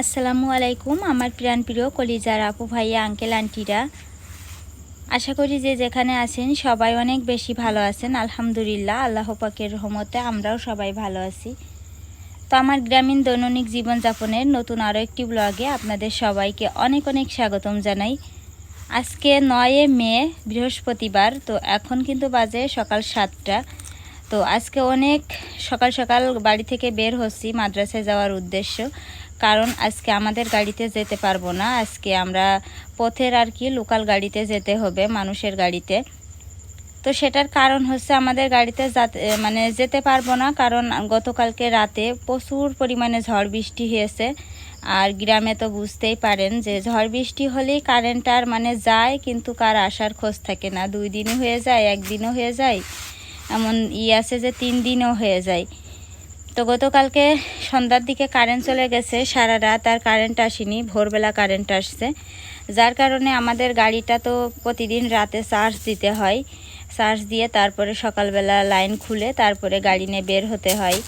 আসসালামু আলাইকুম আমার প্রাণ প্রিয় কলিজার আপু ভাইয়া আঙ্কেল আন্টিরা আশা করি যে যেখানে আছেন সবাই অনেক বেশি ভালো আছেন। আলহামদুলিল্লাহ, আল্লাহ পাকের রহমতে আমরাও সবাই ভালো আছি। তো আমার গ্রামীণ দৈনন্দিন জীবনযাপনের নতুন আরও একটি ব্লগে আপনাদের সবাইকে অনেক অনেক স্বাগতম জানাই। আজকে নয়ে মে, বৃহস্পতিবার, তো এখন কিন্তু বাজে সকাল সাতটা। তো আজকে অনেক সকাল সকাল বাড়ি থেকে বের হচ্ছি মাদ্রাসায় যাওয়ার উদ্দেশ্য। কারণ আজকে আমাদের গাড়িতে যেতে পারব না। আজকে আমরা পথের আর কি লোকাল গাড়িতে যেতে হবে মানুষের গাড়িতে। তো সেটার কারণ হচ্ছে আমাদের গাড়িতে মানে যেতে পারব না। কারণ গতকালকে রাতে প্রচুর পরিমাণে ঝড় বৃষ্টি হয়েছে। আর গ্রামে তো বুঝতেই পারেন যে ঝড় বৃষ্টি হলেই কারেন্ট আর মানে যায়, কিন্তু কার আসার খোঁজ থাকে না। দুই দিনও হয়ে যায়, একদিনও হয়ে যায়, এমন ই আছে যে তিন দিনও হয়ে যায়। তো গতকালকে সন্ধ্যার দিকে কারেন্ট চলে গেছে, সারা রাত আর কারেন্ট আসেনি, ভোরবেলা কারেন্ট আসছে। যার কারণে আমাদের গাড়িটা তো প্রতিদিন রাতে চার্জ দিতে হয়। চার্জ দিয়ে তারপরে সকালবেলা লাইন খুলে তারপরে গাড়ি নিয়ে বের হতে হয়।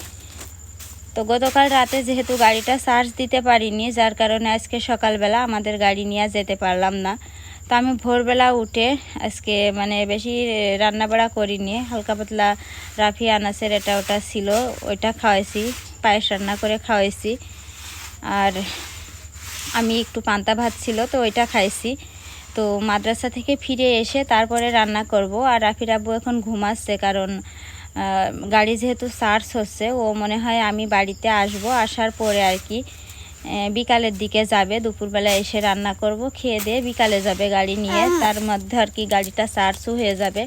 তো গতকাল রাতে যেহেতু গাড়িটা চার্জ দিতে পারিনি, যার কারণে আজকে সকালবেলা আমাদের গাড়ি নিয়ে যেতে পারলাম না। তো আমি ভোরবেলা উঠে আজকে মানে বেশি রান্না বাড়া করিনি, হালকা পাতলা রাফি আনাসের এটা ওটা ছিল, ওইটা খাওয়াইছি, পায়েস রান্না করে খাওয়াইছি। আর আমি একটু পান্তা ভাত ছিল, তো ওইটা খাইছি। তো মাদ্রাসা থেকে ফিরে এসে তারপরে রান্না করব, আর রাফির আব্বু এখন ঘুমাচ্ছে, কারণ গাড়ি যেহেতু চার্জ হচ্ছে ও মনে হয় আমি বাড়িতে আসব আসার পরে আর কি বিকালের দিকে যাবে দুপুরবেলা এসে রান্না করব খেয়ে দিয়ে বিকালে যাবে গাড়ি নিয়ে তার মধ্যে আর কি গাড়িটা চার্জও হয়ে যাবে।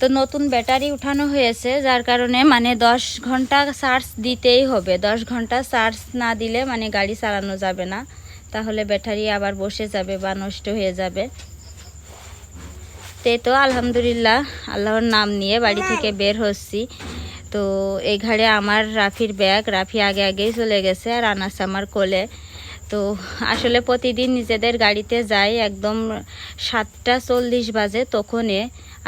তো নতুন ব্যাটারি উঠানো হয়েছে যার কারণে মানে দশ ঘণ্টা চার্জ দিতেই হবে দশ ঘণ্টা চার্জ না দিলে মানে গাড়ি চালানো যাবে না তাহলে ব্যাটারি আবার বসে যাবে বা নষ্ট হয়ে যাবে। তে তো আলহামদুলিল্লাহ আল্লাহর নাম নিয়ে বাড়ি থেকে বের হচ্ছি। তো এই ঘাড়ে আমার রাফির ব্যাগ, রাফি আগে আগেই চলে গেছে আর আনাস আমার কোলে। তো আসলে প্রতিদিন নিজেদের গাড়িতে যাই একদম সাতটা চল্লিশ বাজে তখনে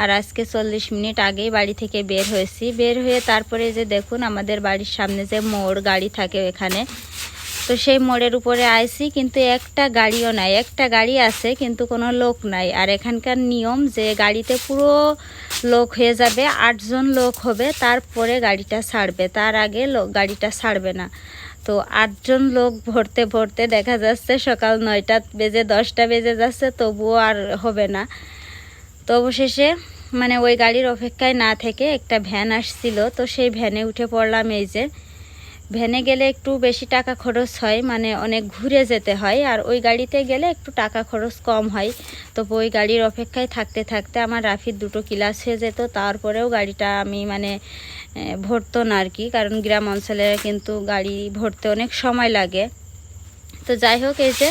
আর আজকে চল্লিশ মিনিট আগেই বাড়ি থেকে বের হয়েছি। বের হয়ে তারপরে যে দেখুন আমাদের বাড়ির সামনে যে মোড় গাড়ি থাকে এখানে তো সেই মোড়ের উপরে আইছি কিন্তু একটা গাড়িও নাই। একটা গাড়ি আছে, কিন্তু কোনো লোক নাই। আর এখানকার নিয়ম যে গাড়িতে পুরো লোক হয়ে যাবে, আটজন লোক হবে, তারপরে গাড়িটা ছাড়বে। তার আগে লোক, গাড়িটা ছাড়বে না। তো আটজন লোক ভরতে ভরতে দেখা যাচ্ছে সকাল নয়টা বেজে, দশটা বেজে যাচ্ছে, তবুও আর হবে না। তো অবশেষে মানে ওই গাড়ির অপেক্ষায় না থেকে একটা ভ্যান আসছিল। তো সেই ভ্যানে উঠে পড়লাম এই যে। ভ্যানে গেলে একটু বেশি টাকা খরচ হয় মানে অনেক ঘুরে যেতে হয়, আর ওই গাড়িতে গেলে একটু টাকা খরচ কম হয়। তো ওই গাড়ির অপেক্ষায় থাকতে থাকতে আমার রাফির দুটো ক্লাস হয়ে যেত, তারপরেও গাড়িটা আমি মানে ভরতো না আর কি, কারণ গ্রাম অঞ্চলে কিন্তু গাড়ি ভরতে অনেক সময় লাগে। তো যাই হোক, এই যে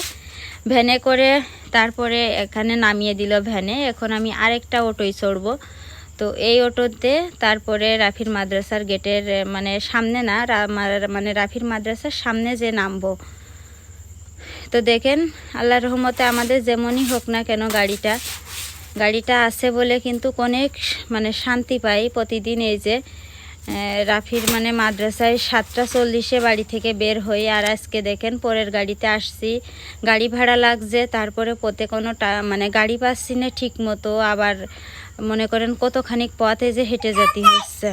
ভ্যানে করে তারপরে এখানে নামিয়ে দিল ভ্যানে, এখন আমি আরেকটা অটোয় চড়বো। তো এই অটোতে তারপরে রাফির মাদ্রাসার গেটের মানে সামনে না মানে রাফির মাদ্রাসার সামনে যে নামবো। তো দেখেন, আল্লাহ রহমতে আমাদের যেমনই হোক না কেন গাড়িটা গাড়িটা আছে বলে কিন্তু অনেক মানে শান্তি পাই প্রতিদিন এই যে রাফির মানে মাদ্রাসায় সাতটা চল্লিশে বাড়ি থেকে বের হই। আর আজকে দেখেন, পরের গাড়িতে আসছি। গাড়ি ভাড়া লাগছে, তারপরে পথে কোনো মানে গাড়ি পাচ্ছি না ঠিক মতো আবার মনে করেন কতখানিক পথে যে হেঁটে যেতে হচ্ছে।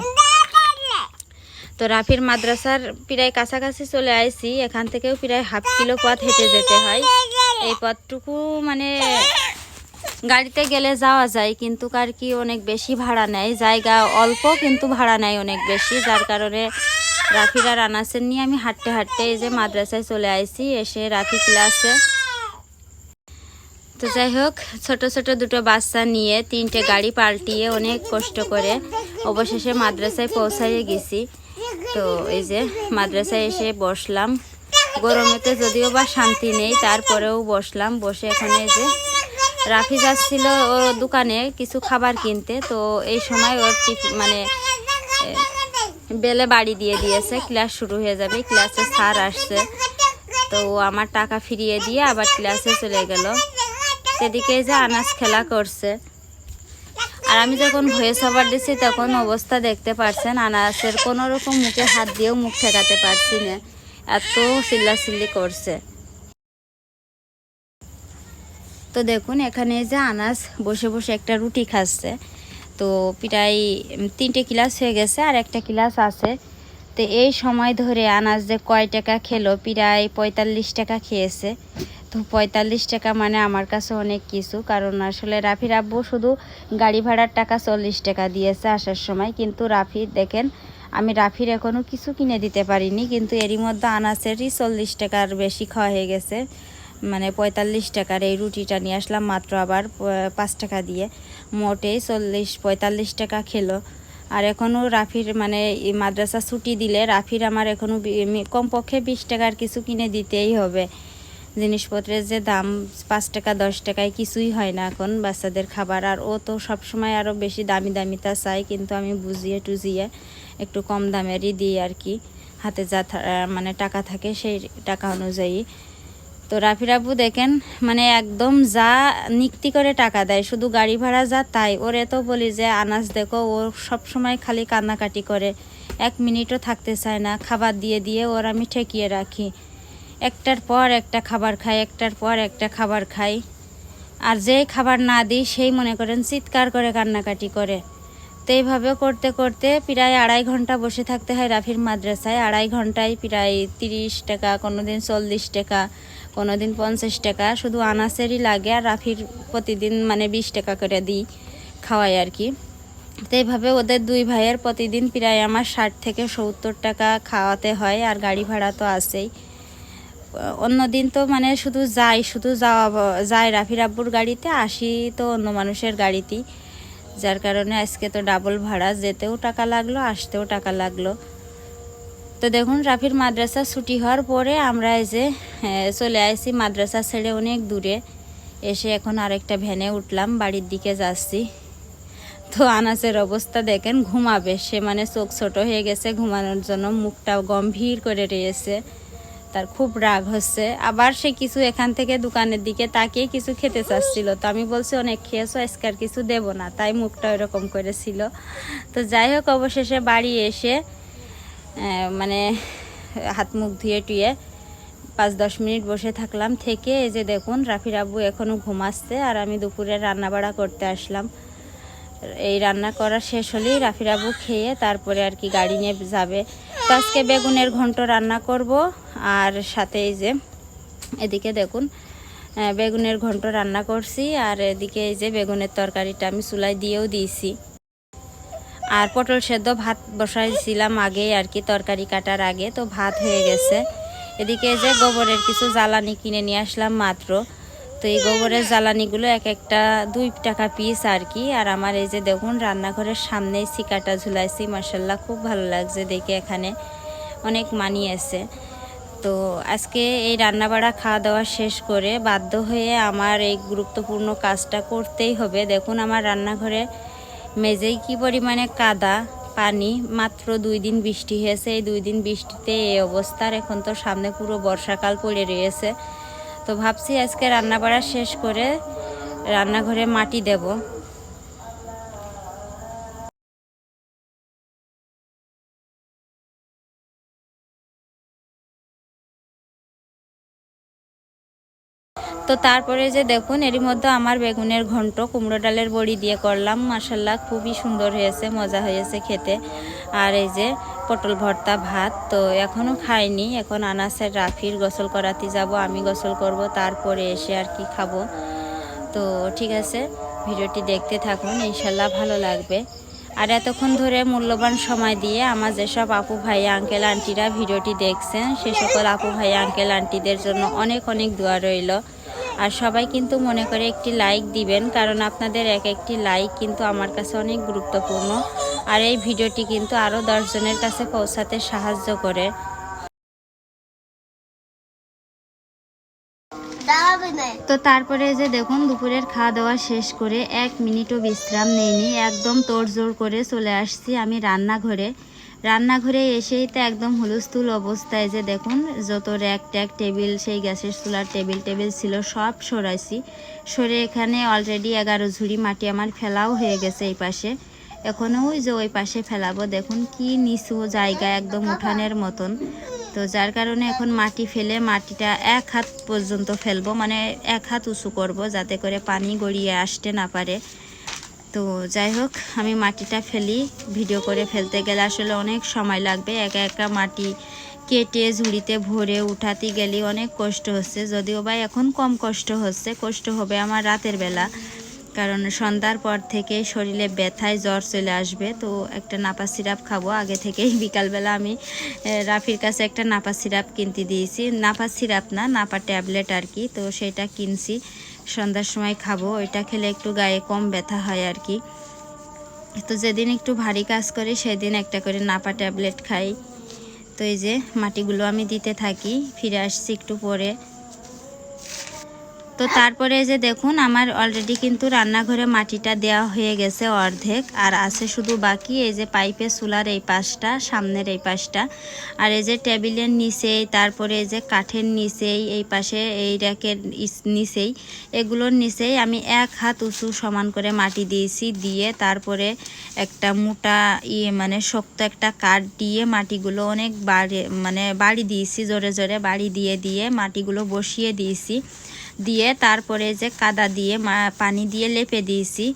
তো রাফির মাদ্রাসার প্রায় কাছাকাছি চলে আইছি, এখান থেকেও প্রায় হাফ কিলো পথ হেঁটে যেতে হয়। এই পথটুকু মানে গাড়িতে গেলে যাওয়া যায়, কিন্তু কার কি অনেক বেশি ভাড়া নেয়। জায়গা অল্প, কিন্তু ভাড়া নেয় অনেক বেশি। যার কারণে রাফিরা আর আনাসের নিয়ে আমি হাঁটতে হাঁটতে এই যে মাদ্রাসায় চলে আইছি, এসে রাফি ক্লাসে তো যাই হোক, ছোট ছোট দুটো বাচ্চা নিয়ে তিনটে গাড়ি পাল্টিয়ে অনেক কষ্ট করে অবশেষে মাদ্রাসায় পৌঁছাইয়ে গেছি। তো এই যে মাদ্রাসায় এসে বসলাম। গরমেতে যদিও বা শান্তি নেই, তারপরেও বসলাম। বসে এখানে যে রাফি যাচ্ছিল ওর দোকানে কিছু খাবার কিনতে। তো এই সময় ওর মানে বেলে বাড়ি দিয়ে দিয়েছে। ক্লাস শুরু হয়ে যাবে। ক্লাসে স্যার আসছে। তো ও আমার টাকা ফিরিয়ে দিয়ে আবার ক্লাসে চলে গেল। এদিকে যে আনাজ খেলা করছে। আর আমি যখন ভয়েস ওভার দিছি, তখন অবস্থা দেখতে পারছেন, আনাসের কোনো রকম মুখে হাত দিয়েও মুখ ঠেকাতে পারছি না। এত চিল্লাচিল্লি করছে। তো দেখুন, এখানে যে আনাস বসে বসে একটা রুটি খাচ্ছে। তো প্রায় তিনটে ক্লাস হয়ে গেছে আর একটা ক্লাস আছে। তো এই সময় ধরে আনাজ যে কয় টাকা খেলো, প্রায় পঁয়তাল্লিশ টাকা খেয়েছে। তো পঁয়তাল্লিশ টাকা মানে আমার কাছে অনেক কিছু। কারণ আসলে রাফির আব্বু শুধু গাড়ি ভাড়ার টাকা চল্লিশ টাকা দিয়েছে আসার সময়। কিন্তু রাফি, দেখেন, আমি রাফির এখনও কিছু কিনে দিতে পারিনি। কিন্তু এরই মধ্যে আনাসেরই চল্লিশ টাকার বেশি খাওয়া হয়ে গেছে। মানে পঁয়তাল্লিশ টাকার এই রুটিটা নিয়ে আসলাম মাত্র আবার পাঁচ টাকা দিয়ে। মোটেই চল্লিশ, পঁয়তাল্লিশ টাকা খেলো। আর এখনও রাফির মানে মাদ্রাসা ছুটি দিলে রাফির আমার এখনও কমপক্ষে বিশ টাকার কিছু কিনে দিতেই হবে। জিনিসপত্রের যে দাম পাঁচ টাকা, দশ টাকায় কিছুই হয় না এখন বাচ্চাদের খাবার। আর ও তো সবসময় আরও বেশি দামি দামিটা চাই কিন্তু আমি বুঝিয়ে টুজিয়ে একটু কম দামেরই দিই আর কি। হাতে যা মানে টাকা থাকে সেই টাকা অনুযায়ী। তো রাফির আব্বু দেখেন মানে একদম যা নিক্তি করে টাকা দেয়, শুধু গাড়ি ভাড়া যা তাই। ওরে তো বলি যে, আনাজ দেখো, ও সব সময় খালি কান্নাকাটি করে। এক মিনিটও থাকতে চায় না। খাবার দিয়ে দিয়ে ওর আমি ঠেকিয়ে রাখি। একটার পর একটা খাবার খাই, একটার পর একটা খাবার খাই। আর যে খাবার না দিই, সেই মনে করেন চিৎকার করে, কান্নাকাটি করে। তো এইভাবে করতে করতে প্রায় আড়াই ঘণ্টা বসে থাকতে হয় রাফির মাদ্রাসায়। আড়াই ঘন্টায় প্রায় তিরিশ টাকা কোনো দিন চল্লিশ টাকা কোনো দিন পঞ্চাশ টাকা। শুধু আনাসেরই লাগে আর রাফির প্রতিদিন মানে বিশ টাকা করে দিই খাওয়াই আর কি। তো এইভাবে ওদের দুই ভাইয়ের প্রতিদিন প্রায় আমার ষাট থেকে সত্তর টাকা খাওয়াতে হয় আর গাড়ি ভাড়া তো আছেই। অন্য দিন তো মানে শুধু যাই, শুধু যাওয়া যায় রাফির আব্বুর গাড়িতে, আসি তো অন্য মানুষের গাড়িতেই। যার কারণে আজকে তো ডাবল ভাড়া, যেতেও টাকা লাগল, আসতেও টাকা লাগল। তো দেখুন, রাফির মাদ্রাসা ছুটি হওয়ার পরে আমরা এই যে চলে আসি মাদ্রাসা ছেড়ে অনেক দূরে। এসে এখন আরেকটা ভ্যানে উঠলাম, বাড়ির দিকে যাচ্ছি। তো আনাসের অবস্থা দেখেন, ঘুমাবে। সে মানে চোখ ছোট হয়ে গেছে, ঘুমানোর জন্য মুখটা গম্ভীর করে রয়েছে। তার খুব রাগ হচ্ছে। আবার সে কিছু এখান থেকে দোকানের দিকে তাকিয়ে কিছু খেতে চাচ্ছিল। তো আমি বলছি, অনেক খেয়েছো, আজকে আর কিছু দেব না। তাই মুখটা এরকম করেছিল। তো যাই হোক, অবশেষে বাড়ি এসে মানে হাত মুখ ধুয়ে টুয়ে পাঁচ দশ মিনিট বসে থাকলাম। থেকে এই যে দেখুন, রাফির আব্বু এখনও ঘুমাচ্ছে আর আমি দুপুরে রান্না বাড়া করতে আসলাম। এই রান্না করা শেষ হলেই রাফির আব্বু খেয়ে তারপরে আর কি গাড়ি নিয়ে যাবে। তো আজকে বেগুনের ঘন্ট রান্না করব আর সাথে এই যে এদিকে দেখুন বেগুনের ঘন্ট রান্না করছি আর এদিকে এই যে বেগুনের তরকারিটা আমি চুলায় দিয়েও দিয়েছি। আর পটল সেদ্ধ ভাত বসাইছিলাম আগে আর কি তরকারি কাটার আগে, তো ভাত হয়ে গেছে। এদিকে এই যে গোবরের কিছু জ্বালানি কিনে নিয়ে আসলাম মাত্র। তো এই গোবরের জ্বালানিগুলো এক একটা দুই টাকা পিস আর কি। আর আমার এই যে দেখুন, রান্নাঘরের সামনেই সিকাটা ঝুলাইছি মার্শাল্লাহ খুব ভালো লাগছে দেখে এখানে অনেক মানিয়েছে তো আজকে এই রান্নাবাড়া খাওয়া দাওয়া শেষ করে বাধ্য হয়ে আমার এই গুরুত্বপূর্ণ কাজটা করতেই হবে। দেখুন, আমার রান্নাঘরে মেজেই কি পরিমাণে কাদা, পানি, মাত্র দুই দিন বৃষ্টি হয়েছে। এই দুই দিন বৃষ্টিতে এই অবস্থার এখন তো সামনে পুরো বর্ষাকাল পড়ে রয়েছে। তো ভাবছি আজকে রান্না বাড়া শেষ করে রান্নাঘরে মাটি দেব। তো তারপরে যে দেখুন, এরই মধ্যে আমার বেগুনের ঘন্ট, কুমড়ো ডালের বড়ি দিয়ে করলাম। মাসাল্লাহ খুবই সুন্দর হয়েছে, মজা হয়েছে খেতে। আর এই যে পটল ভর্তা, ভাত তো এখনও খাইনি। এখন আনাসের রাফির গোসল করাতে যাব, আমি গোসল করব, তারপরে এসে আর কি খাব। তো ঠিক আছে, ভিডিওটি দেখতে থাকুন, ইনশাল্লাহ ভালো লাগবে। আর এতক্ষণ ধরে মূল্যবান সময় দিয়ে আমার যেসব আপু ভাই, আঙ্কেল, আন্টিরা ভিডিওটি দেখছেন, সে সকল আপু ভাই, আঙ্কেল, আন্টিদের জন্য অনেক অনেক দোয়া রইল। আর সবাই কিন্তু মনে করে একটি লাইক দিবেন, কারণ আপনাদের এক একটি লাইক কিন্তু আমার কাছে অনেক গুরুত্বপূর্ণ। আর এই ভিডিওটি কিন্তু আরও দশজনের কাছে পৌঁছাতে সাহায্য করে। তো তারপরে যে দেখুন, দুপুরের খাওয়া দাওয়া শেষ করে এক মিনিটও বিশ্রাম নেইনি। একদম তোড়জোড় করে চলে আসছি আমি রান্নাঘরে। রান্নাঘরে এসেই তো একদম হুলস্থুল অবস্থায় যে দেখুন, যত র্যাক ট্যাক, টেবিল, সেই গ্যাসের চুলার টেবিল টেবিল ছিল, সব সরাইছি। সরে এখানে অলরেডি এগারো ঝুড়ি মাটি আমার ফেলাও হয়ে গেছে এই পাশে। এখনও ওই যে ওই পাশে ফেলাবো। দেখুন কি নিচু জায়গা, একদম উঠানের মতন। তো যার কারণে এখন মাটি ফেলে মাটিটা এক হাত পর্যন্ত ফেলব মানে এক হাত উঁচু করব যাতে করে পানি গড়িয়ে আসতে না পারে। তো যাই হোক, আমি মাটিটা ফেলি, ভিডিও করে ফেলতে গেলে আসলে অনেক সময় লাগবে। একা একা মাটি কেটে ঝুড়িতে ভরে উঠাতে গেলে অনেক কষ্ট হচ্ছে। যদিও বা এখন কম কষ্ট হচ্ছে, কষ্ট হবে আমার রাতের বেলা। কারণ সন্ধ্যার পর থেকে শরীরে ব্যথায় জ্বর চলে আসবে, তো একটা নাপা সিরাপ খাব। আগে থেকেই বিকালবেলা আমি রাফির কাছে একটা নাপা সিরাপ কিনতে দিয়েছি। নাপা সিরাপ না, নাপা ট্যাবলেট আর কি, তো সেটা কিনছি। সন্ধ্যার সময় খাব, ওইটা খেলে একটু গায়ে কম ব্যথা হয় আর কি। তো যেদিন একটু ভারী কাজ করি, সেদিন একটা করে নাপা ট্যাবলেট খাই। তো এই যে মাটিগুলো আমি দিতে থাকি, ফিরে আসছি একটু পরে। তো তারপরে যে দেখুন, আমার অলরেডি কিন্তু রান্নাঘরে মাটিটা দেওয়া হয়ে গেছে অর্ধেক। আর আছে শুধু বাকি, এই যে পাইপের চুলার এই পাশটা, সামনের এই পাশটা। আর এই যে টেবিলের নিচেই, তারপরে এই যে কাঠের নিচেই, এই পাশে এই র্যাকের নিচেই, এগুলোর নিচেই আমি এক হাত উঁচু সমান করে মাটি দিয়েছি। দিয়ে তারপরে একটা মোটা ইয়ে মানে শক্ত একটা কাঠ দিয়ে মাটিগুলো অনেক বাড়ি মানে বাড়ি দিয়েছি, জোরে জোরে বাড়ি দিয়ে দিয়ে মাটিগুলো বসিয়ে দিয়েছি। দিয়ে তারপরে যে কাদা দিয়ে পানি দিয়ে লেপে দিয়েছি।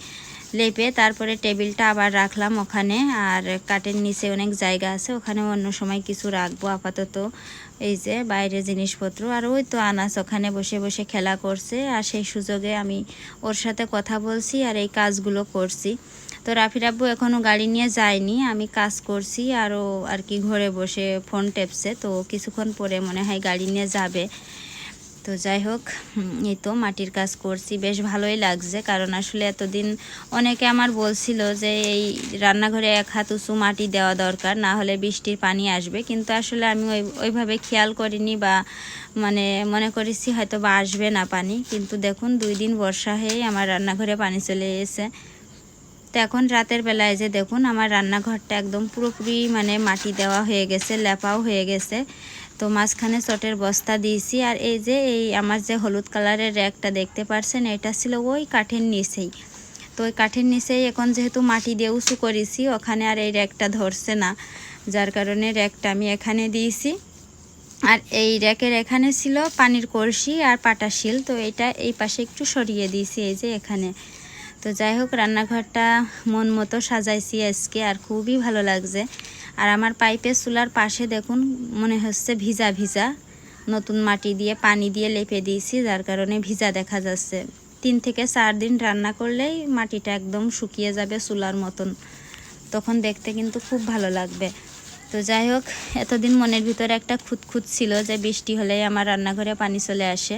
লেপে তারপরে টেবিলটা আবার রাখলাম ওখানে। আর কাঠের নিচে অনেক জায়গা আছে, ওখানে অন্য সময় কিছু রাখব আপাতত। এই যে বাইরে জিনিসপত্র। আর ওই তো আনাস ওখানে বসে বসে খেলা করছে। আর সেই সুযোগে আমি ওর সাথে কথা বলছি আর এই কাজগুলো করছি। তো রাফির আব্বু এখনও গাড়ি নিয়ে যায়নি। আমি কাজ করছি আরও আর কি ঘরে বসে ফোন টেপছে। তো কিছুক্ষণ পরে মনে হয় গাড়ি নিয়ে যাবে। তো যাই হোক এই তো মাটির কাজ করছি, বেশ ভালোই লাগছে। কারণ আসলে এতদিন অনেকে আমার বলছিল যে এই রান্নাঘরে এক হাত উঁচু মাটি দেওয়া দরকার, না হলে বৃষ্টির পানি আসবে। কিন্তু আসলে আমি ওই, ওইভাবে খেয়াল করিনি বা মানে মনে করেছি হয়তো বা আসবে না পানি। কিন্তু দেখুন, দুই দিন বর্ষা হয়েই আমার রান্নাঘরে পানি চলে এসেছে। তো এখন রাতের বেলায় যে দেখুন, আমার রান্নাঘরটা একদম পুরোপুরি মানে মাটি দেওয়া হয়ে গেছে, লেপাও হয়ে গেছে। তো মাঝখানে চটের বস্তা দিয়েছি। আর এই যে, এই আমার যে হলুদ কালারের র্যাকটা দেখতে পারছেন, এটা ছিল ওই কাঠের নিচেই। তো ওই কাঠের নিচেই এখন যেহেতু মাটি দিয়ে উঁচু করেছি, ওখানে আর এই র্যাকটা ধরছে না। যার কারণে র্যাকটা আমি এখানে দিয়েছি। আর এই র্যাকের এখানে ছিল পানির কলসি আর পাটা শিল, তো এটা এই পাশে একটু সরিয়ে দিয়েছি, এই যে এখানে। তো যাই হোক, রান্নাঘরটা মন মতো সাজাইছি আজকে, আর খুবই ভালো লাগছে। আর আমার পাইপের চুলার পাশে দেখুন, মনে হচ্ছে ভিজা ভিজা। নতুন মাটি দিয়ে পানি দিয়ে লেপে দিয়েছি, যার কারণে ভিজা দেখা যাচ্ছে। তিন থেকে চার দিন রান্না করলেই মাটিটা একদম শুকিয়ে যাবে চুলার মতন। তখন দেখতে কিন্তু খুব ভালো লাগবে। তো যাই হোক, এতদিন মনের ভিতরে একটা খুঁতখুত ছিল যে বৃষ্টি হলেই আমার রান্নাঘরে পানি চলে আসে।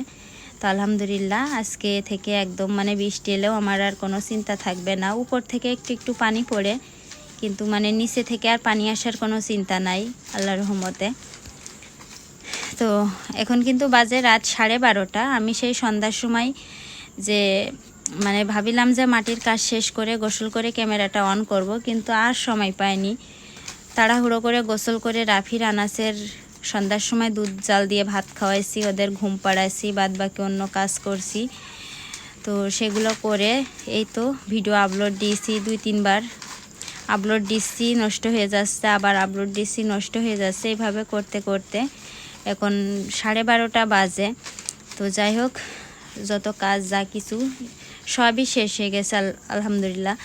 তো আলহামদুলিল্লাহ, আজকে থেকে একদম মানে বৃষ্টি এলেও আমার আর কোনো চিন্তা থাকবে না। উপর থেকে একটু একটু পানি পড়ে কিন্তু মানে নিচে থেকে আর পানি আসার কোনো চিন্তা নাই, আল্লাহর রহমতে। তো এখন কিন্তু বাজে রাত সাড়ে বারোটা। আমি সেই সন্ধ্যার সময় যে মানে ভাবিলাম যে মাটির কাজ শেষ করে গোসল করে ক্যামেরাটা অন করব, কিন্তু আর সময় পাইনি। তাড়াহুড়ো করে গোসল করে রাফির আনাসের সন্ধ্যার সময় দুধ জাল দিয়ে ভাত খাওয়াইছি, ওদের ঘুম পাড়াইছি বাদ বাকি অন্য কাজ করছি। তো সেগুলো করে এই তো ভিডিও আপলোড দিয়েছি দুই তিনবার। আপলোড দিচ্ছি, নষ্ট হয়ে যাচ্ছে, আবার আপলোড দিচ্ছি, নষ্ট হয়ে যাচ্ছে, এইভাবে করতে করতে এখন সাড়ে বারোটা বাজে। তো যাই হোক, যত কাজ, যা কিছু, সবই শেষ হয়ে গেছে, আল- আলহামদুলিল্লাহ।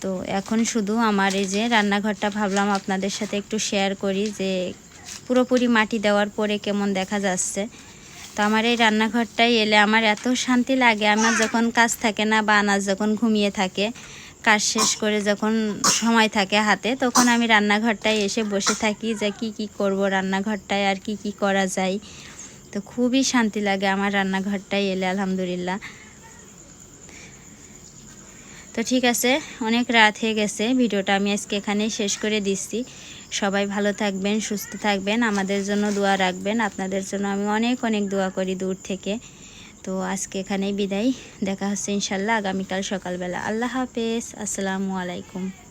তো এখন শুধু আমার এই যে রান্নাঘরটা ভাবলাম আপনাদের সাথে একটু শেয়ার করি যে পুরোপুরি মাটি দেওয়ার পরে কেমন দেখা যাচ্ছে। তো আমার এই রান্নাঘরটাই এলে আমার এত শান্তি লাগে, আমার যখন কাজ থাকে না বা আনাজ যখন ঘুমিয়ে থাকে কাজ শেষ করে যখন সময় থাকে হাতে, তখন আমি রান্নাঘরটায় এসে বসে থাকি যে কি কি করব রান্নাঘরটায় আর কি কি করা যায়। তো খুবই শান্তি লাগে আমার রান্নাঘরটায় এলে, আলহামদুলিল্লাহ। তো ঠিক আছে, অনেক রাত হয়ে গেছে, ভিডিওটা আমি আজকে এখানেই শেষ করে দিচ্ছি। সবাই ভালো থাকবেন, সুস্থ থাকবেন, আমাদের জন্য দোয়া রাখবেন, আপনাদের জন্য আমি অনেক অনেক দোয়া করি দূর থেকে। তো আজকে এখানেই বিদায়। দেখা হচ্ছে ইনশাল্লাহ আগামীকাল সকালবেলা। আল্লাহ হাফেজ। আসসালামু আলাইকুম।